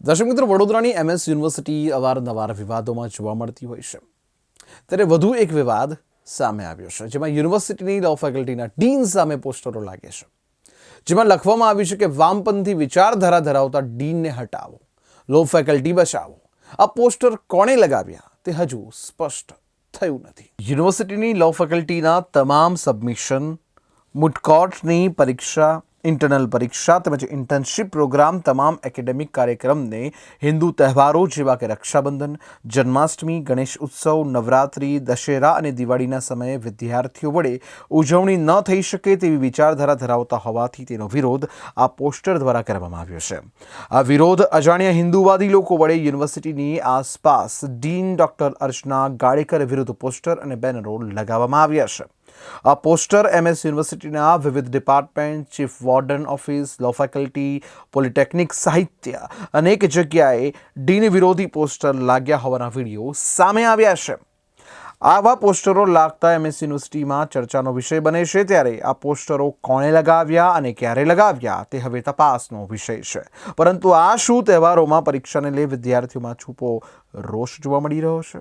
દર્શક મિત્રો વડોદરાની એમએસ યુનિવર્સિટી અવારનવાર વિવાદોમાં જોવા મળતી હોય છે. ત્યારે વધુ એક વિવાદ સામે આવ્યો છે, જેમાં યુનિવર્સિટીની લો ફેકલ્ટીના ડીન સામે પોસ્ટરો લાગે છે. જેમાં લખવામાં આવ્યું છે કે વામપંથી વિચારધારા ધરાવતા ડીનને હટાવો લો ફેકલ્ટી બચાવો. આ પોસ્ટર કોણે લગાવ્યા તે હજુ સ્પષ્ટ થયું નથી. યુનિવર્સિટીની લો ફેકલ્ટીના તમામ સબમિશન મુટકોટની પરીક્ષા ઇન્ટરનલ પરીક્ષા તેમજ ઇન્ટર્નશીપ પ્રોગ્રામ તમામ એકેડેમિક કાર્યક્રમને હિન્દુ તહેવારો જેવા કે રક્ષાબંધન, જન્માષ્ટમી, ગણેશ ઉત્સવ, નવરાત્રિ, દશેરા અને દિવાળીના સમયે વિદ્યાર્થીઓ વડે ઉજવણી ન થઈ શકે તેવી વિચારધારા ધરાવતા હોવાથી તેનો વિરોધ આ પોસ્ટર દ્વારા કરવામાં આવ્યો છે. આ વિરોધ અજાણ્યા હિન્દુવાદી લોકો વડે યુનિવર્સિટીની આસપાસ ડીન ડોક્ટર અર્ચના ગાડેકર વિરુદ્ધ પોસ્ટર અને બેનરો લગાવવામાં આવ્યા છે. આ પોસ્ટર એમએસ યુનિવર્સિટીના વિવિધ department, chief warden office law faculty polytechnic સાહિત્ય અનેક જગ્યાએ ડીન વિરોધી પોસ્ટર લાગ્યા હોવાના વીડિયો સામે આવ્યા છે. આવા પોસ્ટરો લાગતા એમએસ યુનિવર્સિટીમાં ચર્ચાનો વિષય બને છે ત્યારે આ પોસ્ટરો કોણે લગાવ્યા અને ક્યારે લગાવ્યા તે હવે તપાસનો વિષય છે. પરંતુ આ શું તહેવારોમાં પરીક્ષાને લઈ વિદ્યાર્થીઓમાં છૂપો રોષ જોવા મળી રહ્યો છે?